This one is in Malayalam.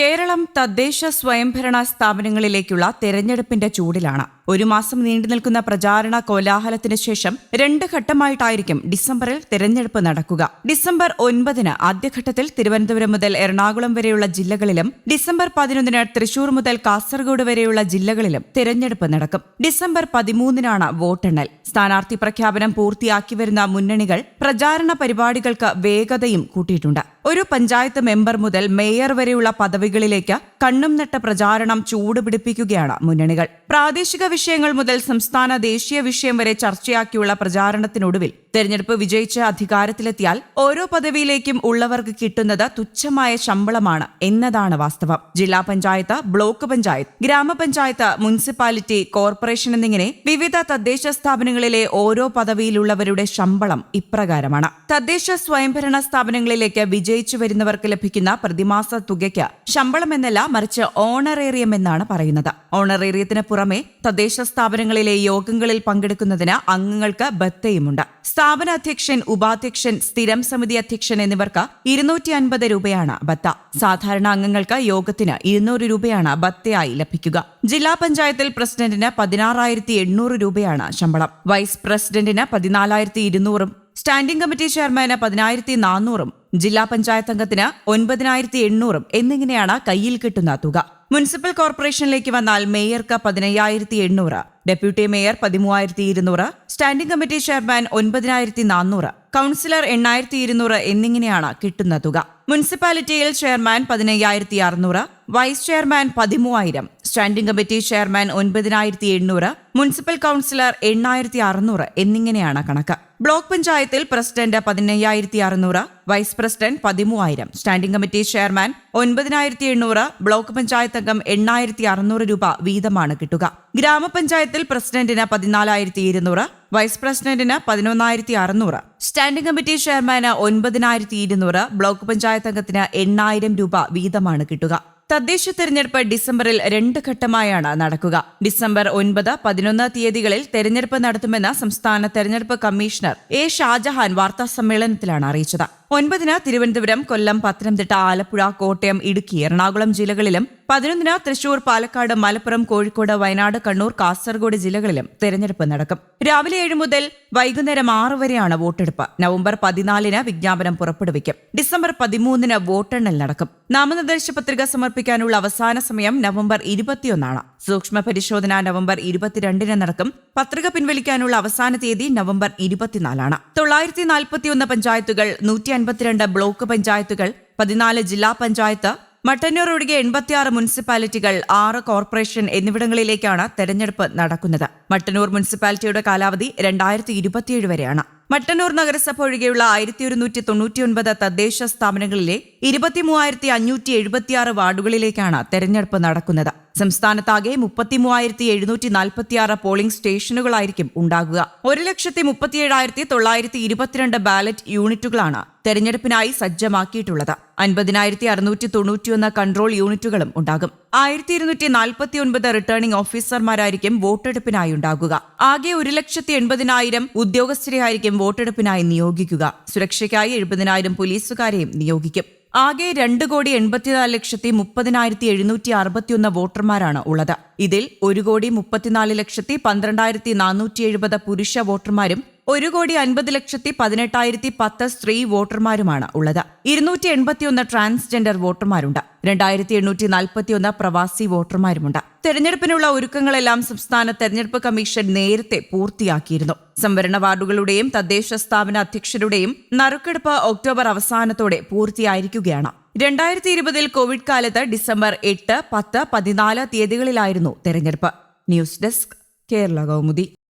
കേരളം തദ്ദേശ സ്വയംഭരണ സ്ഥാപനങ്ങളിലേക്കുള്ള തെരഞ്ഞെടുപ്പിന്റെ ചൂടിലാണ്. ഒരു മാസം നീണ്ടു നിൽക്കുന്ന പ്രചാരണ കോലാഹലത്തിന് ശേഷം രണ്ട് ഘട്ടമായിട്ടായിരിക്കും ഡിസംബറിൽ തെരഞ്ഞെടുപ്പ് നടക്കുക. ഡിസംബർ ഒൻപതിന് ആദ്യഘട്ടത്തിൽ തിരുവനന്തപുരം മുതൽ എറണാകുളം വരെയുള്ള ജില്ലകളിലും ഡിസംബർ പതിനൊന്നിന് തൃശൂർ മുതൽ കാസർഗോഡ് വരെയുള്ള ജില്ലകളിലും തെരഞ്ഞെടുപ്പ് നടക്കും. ഡിസംബർ പതിമൂന്നിനാണ് വോട്ടെണ്ണൽ. സ്ഥാനാർത്ഥി പ്രഖ്യാപനം പൂർത്തിയാക്കി വരുന്ന മുന്നണികൾ പ്രചാരണ പരിപാടികൾക്ക് വേഗതയും കൂട്ടിയിട്ടുണ്ട്. ഒരു പഞ്ചായത്ത് മെമ്പർ മുതൽ മേയർ വരെയുള്ള പദവികളിലേക്ക് കണ്ണും നട്ട പ്രചാരണം ചൂടുപിടിപ്പിക്കുകയാണ് മുന്നണികൾ. പ്രാദേശിക വിഷയങ്ങൾ മുതൽ സംസ്ഥാന ദേശീയ വിഷയം വരെ ചർച്ചയാക്കിയുള്ള പ്രചാരണത്തിനൊടുവിൽ തെരഞ്ഞെടുപ്പ് വിജയിച്ച് അധികാരത്തിലെത്തിയാൽ ഓരോ പദവിയിലേക്കും ഉള്ളവർക്ക് കിട്ടുന്നത് തുച്ഛമായ ശമ്പളമാണ് എന്നതാണ് വാസ്തവം. ജില്ലാ പഞ്ചായത്ത് ബ്ലോക്ക് പഞ്ചായത്ത് ഗ്രാമപഞ്ചായത്ത് മുനിസിപ്പാലിറ്റി കോർപ്പറേഷൻ എന്നിങ്ങനെ വിവിധ തദ്ദേശ സ്ഥാപനങ്ങളിലെ ഓരോ പദവിയിലുള്ളവരുടെ ശമ്പളം ഇപ്രകാരമാണ്. തദ്ദേശ സ്വയംഭരണ സ്ഥാപനങ്ങളിലേക്ക് വിജയിച്ചു വരുന്നവർക്ക് ലഭിക്കുന്ന പ്രതിമാസ തുകയ്ക്ക് ശമ്പളമെന്നല്ല മറിച്ച് ഓണറേറിയം എന്നാണ് പറയുന്നത്. ഓണറേറിയത്തിന് പുറമെ തദ്ദേശ സ്ഥാപനങ്ങളിലെ യോഗങ്ങളിൽ പങ്കെടുക്കുന്നതിന് അംഗങ്ങൾക്ക് ബത്തയുമുണ്ട്. സ്ഥാപന അധ്യക്ഷൻ ഉപാധ്യക്ഷൻ സ്ഥിരം സമിതി അധ്യക്ഷൻ എന്നിവർക്ക് ഇരുന്നൂറ്റി അൻപത് രൂപയാണ് ബത്ത. സാധാരണ അംഗങ്ങൾക്ക് യോഗത്തിന് ഇരുന്നൂറ് രൂപയാണ് ബത്തയായി ലഭിക്കുക. ജില്ലാ പഞ്ചായത്തിൽ പ്രസിഡന്റിന് പതിനാറായിരത്തി എണ്ണൂറ് രൂപയാണ് ശമ്പളം. വൈസ് പ്രസിഡന്റിന് പതിനാലായിരത്തി ഇരുന്നൂറും സ്റ്റാൻഡിംഗ് കമ്മിറ്റി ചെയർമാന് പതിനായിരത്തി നാനൂറും ജില്ലാ പഞ്ചായത്ത് അംഗത്തിന് ഒൻപതിനായിരത്തി എണ്ണൂറും എന്നിങ്ങനെയാണ് കയ്യിൽ കിട്ടുന്ന തുക. മുനിസിപ്പൽ കോർപ്പറേഷനിലേക്ക് വന്നാൽ മേയർക്ക് പതിനയ്യായിരത്തി എണ്ണൂറ് ഡെപ്യൂട്ടി മേയർ പതിമൂവായിരത്തി ഇരുന്നൂറ് സ്റ്റാൻഡിംഗ് കമ്മിറ്റി ചെയർമാൻ ഒൻപതിനായിരത്തി നാനൂറ് കൌൺസിലർ എണ്ണായിരത്തി ഇരുന്നൂറ് എന്നിങ്ങനെയാണ് കിട്ടുന്ന തുക. മുനിസിപ്പാലിറ്റിയിൽ ചെയർമാൻ പതിനയ്യായിരത്തി അറുന്നൂറ് വൈസ് ചെയർമാൻ പതിമൂവായിരം സ്റ്റാൻഡിംഗ് കമ്മിറ്റി ചെയർമാൻ ഒൻപതിനായിരത്തി എണ്ണൂറ് മുനിസിപ്പൽ കൌൺസിലർ എണ്ണായിരത്തി അറുന്നൂറ് എന്നിങ്ങനെയാണ് കണക്ക്. ബ്ലോക്ക് പഞ്ചായത്തിൽ പ്രസിഡന്റ് പതിനയ്യായിരത്തി അറുന്നൂറ് വൈസ് പ്രസിഡന്റ് പതിമൂവായിരം സ്റ്റാൻഡിംഗ് കമ്മിറ്റി ചെയർമാൻ ഒൻപതിനായിരത്തി എണ്ണൂറ് ബ്ലോക്ക് പഞ്ചായത്ത് അംഗം എണ്ണായിരത്തി അറുന്നൂറ് രൂപ വീതമാണ് കിട്ടുക. ഗ്രാമപഞ്ചായത്തിൽ പ്രസിഡന്റിന് പതിനാലായിരത്തി ഇരുന്നൂറ് വൈസ് പ്രസിഡന്റിന് പതിനൊന്നായിരത്തി അറുന്നൂറ്. സ്റ്റാൻഡിംഗ് കമ്മിറ്റി ചെയർമാന് ഒൻപതിനായിരത്തി ഇരുന്നൂറ്. ബ്ലോക്ക് പഞ്ചായത്ത് അംഗത്തിന് എണ്ണായിരം രൂപ വീതമാണ് കിട്ടുക. തദ്ദേശ തെരഞ്ഞെടുപ്പ് ഡിസംബറിൽ രണ്ട് ഘട്ടമായാണ് നടക്കുക. ഡിസംബർ ഒൻപത് പതിനൊന്ന് തീയതികളിൽ തെരഞ്ഞെടുപ്പ് നടത്തുമെന്ന് സംസ്ഥാന തെരഞ്ഞെടുപ്പ് കമ്മീഷണർ എ ഷാജഹാൻ വാർത്താ സമ്മേളനത്തിലാണ് അറിയിച്ചത്. ഒൻപതിന് തിരുവനന്തപുരം കൊല്ലം പത്തനംതിട്ട ആലപ്പുഴ കോട്ടയം ഇടുക്കി എറണാകുളം ജില്ലകളിലും പതിനൊന്നിന് തൃശൂർ പാലക്കാട് മലപ്പുറം കോഴിക്കോട് വയനാട് കണ്ണൂർ കാസർഗോഡ് ജില്ലകളിലും തെരഞ്ഞെടുപ്പ് നടക്കും. രാവിലെ ഏഴ് മുതൽ വൈകുന്നേരം ആറ് വരെയാണ് വോട്ടെടുപ്പ്. നവംബർ പതിനാലിന് വിജ്ഞാപനം പുറപ്പെടുവിക്കും. ഡിസംബർ പതിമൂന്നിന് വോട്ടെണ്ണൽ നടക്കും. നാമനിർദ്ദേശ പത്രിക സമർപ്പിക്കാനുള്ള അവസാന സമയം നവംബർ ഇരുപത്തിയൊന്നാണ്. സൂക്ഷ്മ പരിശോധന നവംബർ ഇരുപത്തിരണ്ടിന് നടക്കും പത്രിക പിൻവലിക്കാനുള്ള അവസാന തീയതി നവംബർ ഇരുപത്തിനാലാണ്. തൊള്ളായിരത്തി നാൽപ്പത്തിയൊന്ന് പഞ്ചായത്തുകൾ നൂറ്റി അൻപത്തിരണ്ട് ബ്ലോക്ക് പഞ്ചായത്തുകൾ പതിനാല് ജില്ലാ പഞ്ചായത്ത് മട്ടന്നൂർ ഒഴികെ എൺപത്തിയാറ് മുനിസിപ്പാലിറ്റികൾ ആറ് കോർപ്പറേഷൻ എന്നിവിടങ്ങളിലേക്കാണ് തെരഞ്ഞെടുപ്പ് നടക്കുന്നത്. മട്ടന്നൂർ മുനിസിപ്പാലിറ്റിയുടെ കാലാവധി രണ്ടായിരത്തി ഇരുപത്തിയേഴ് വരെയാണ്. മട്ടന്നൂർ നഗരസഭ ഒഴികെയുള്ള ആയിരത്തി ഒരുന്നൂറ്റി തൊണ്ണൂറ്റിയൊൻപത് തദ്ദേശ സ്ഥാപനങ്ങളിലെ ഇരുപത്തിമൂവായിരത്തി അഞ്ഞൂറ്റി എഴുപത്തിയാറ് വാർഡുകളിലേക്കാണ് തെരഞ്ഞെടുപ്പ് നടക്കുന്നത്. സംസ്ഥാനത്താകെ മുപ്പത്തിമൂവായിരത്തി എഴുന്നൂറ്റി നാൽപ്പത്തിയാറ് പോളിംഗ് സ്റ്റേഷനുകളായിരിക്കും ഉണ്ടാകുക. ഒരു ലക്ഷത്തി മുപ്പത്തിയേഴായിരത്തി തൊള്ളായിരത്തി ഇരുപത്തിരണ്ട് ബാലറ്റ് യൂണിറ്റുകളാണ് തെരഞ്ഞെടുപ്പിനായി സജ്ജമാക്കിയിട്ടുള്ളത്. അൻപതിനായിരത്തി അറുന്നൂറ്റി തൊണ്ണൂറ്റിയൊന്ന് കൺട്രോൾ യൂണിറ്റുകളും ഉണ്ടാകും. ആയിരത്തി ഇരുന്നൂറ്റി നാൽപ്പത്തി ഒൻപത് റിട്ടേണിംഗ് ഓഫീസർമാരായിരിക്കും വോട്ടെടുപ്പിനായി ഉണ്ടാകുക. ആകെ ഒരു ലക്ഷത്തി എൺപതിനായിരം ഉദ്യോഗസ്ഥരെയായിരിക്കും വോട്ടെടുപ്പിനായി നിയോഗിക്കുക. സുരക്ഷയ്ക്കായി എഴുപതിനായിരം പോലീസുകാരെയും നിയോഗിക്കും. ആകെ രണ്ട് കോടി എൺപത്തിനാല് ലക്ഷത്തി മുപ്പതിനായിരത്തി എഴുന്നൂറ്റി അറുപത്തിയൊന്ന് വോട്ടർമാരാണ് ഉള്ളത്. ഇതിൽ ഒരു കോടി മുപ്പത്തിനാല് ലക്ഷത്തി പന്ത്രണ്ടായിരത്തി നാനൂറ്റി എഴുപത് പുരുഷ വോട്ടർമാരും ഒരു കോടി അൻപത് ലക്ഷത്തി പതിനെട്ടായിരത്തി പത്ത് സ്ത്രീ വോട്ടർമാരുമാണ് ഉള്ളത്. ഇരുന്നൂറ്റി എൺപത്തിയൊന്ന് ട്രാൻസ്ജെൻഡർ വോട്ടർമാരുണ്ട്. രണ്ടായിരത്തി എണ്ണൂറ്റി നാൽപ്പത്തിയൊന്ന് പ്രവാസി വോട്ടർമാരുമുണ്ട്. തെരഞ്ഞെടുപ്പിനുള്ള ഒരുക്കങ്ങളെല്ലാം സംസ്ഥാന തെരഞ്ഞെടുപ്പ് കമ്മീഷൻ നേരത്തെ പൂർത്തിയാക്കിയിരുന്നു. സംവരണ വാർഡുകളുടെയും തദ്ദേശ സ്ഥാപന അധ്യക്ഷരുടെയും നറുക്കെടുപ്പ് ഒക്ടോബർ അവസാനത്തോടെ പൂർത്തിയായിരിക്കുകയാണ്. രണ്ടായിരത്തി ഇരുപതിൽ കോവിഡ് കാലത്ത് ഡിസംബർ എട്ട് പത്ത് പതിനാല് തീയതികളിലായിരുന്നു തെരഞ്ഞെടുപ്പ്. News desk Kerala Kaumudi.